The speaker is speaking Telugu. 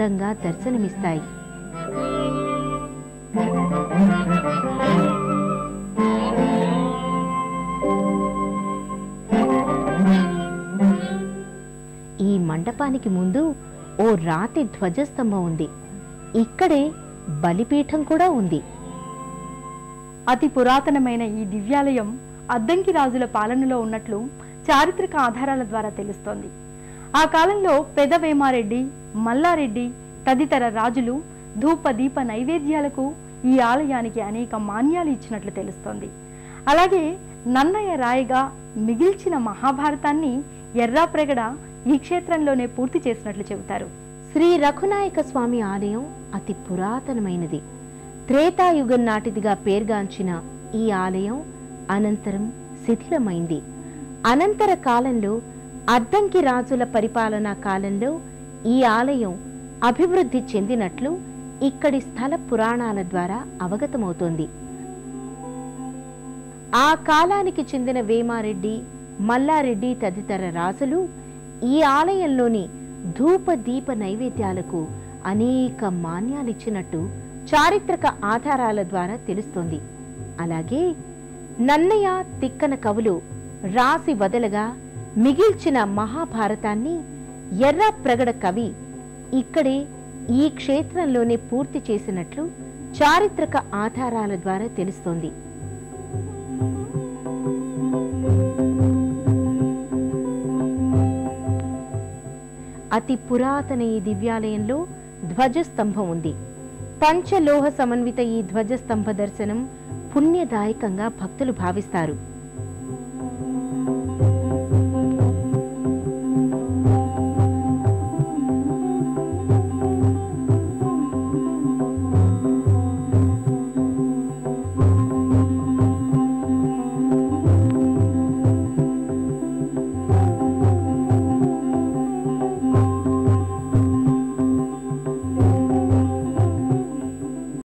అందంగా దర్శనమిస్తాయి. ఈ మండపానికి ముందు ఓ రాతి ధ్వజస్తంభం ఉంది. ఇక్కడే బలిపీఠం కూడా ఉంది. అతి పురాతనమైన ఈ దివ్యాలయం అద్దంకి రాజుల పాలనలో ఉన్నట్లు చారిత్రక ఆధారాల ద్వారా తెలుస్తోంది. ఆ కాలంలో పెదవేమారెడ్డి మల్లారెడ్డి తదితర రాజులు ధూప దీప నైవేద్యాలకు ఈ ఆలయానికి అనేక మాన్యాలు ఇచ్చినట్లు తెలుస్తోంది. అలాగే నన్నయ్య రాయగా మిగిల్చిన మహాభారతాన్ని ఎర్రాప్రగడ ఈ క్షేత్రంలోనే పూర్తి చేసినట్లు చెబుతారు. శ్రీ రఘునాయక స్వామి ఆలయం అతి పురాతనమైనది. త్రేతాయుగం నాటిదిగా పేర్గాంచిన ఈ ఆలయం అనంతరం శిథిలమైంది. అనంతర కాలంలో అద్దంకి రాజుల పరిపాలనా కాలంలో ఈ ఆలయం అభివృద్ధి చెందినట్లు ఇక్కడి స్థల పురాణాల ద్వారా అవగతమవుతోంది. ఆ కాలానికి చెందిన వేమారెడ్డి మల్లారెడ్డి తదితర రాజులు ఈ ఆలయంలోని ధూప దీప నైవేద్యాలకు అనేక మాన్యాలిచ్చినట్టు చారిత్రక ఆధారాల ద్వారా తెలుస్తోంది. అలాగే నన్నయ తిక్కన కవులు రాసి వదలగా మిగిల్చిన మహాభారతాన్ని ఎర్ర ప్రగడ కవి ఇక్కడే ఈ క్షేత్రంలోనే పూర్తి చేసినట్లు చారిత్రక ఆధారాల ద్వారా తెలుస్తోంది. అతి పురాతన ఈ దివ్యాలయంలో ధ్వజస్తంభం ఉంది. పంచలోహ సమన్విత ఈ ధ్వజస్తంభ దర్శనం పుణ్యదాయకంగా భక్తులు భావిస్తారు.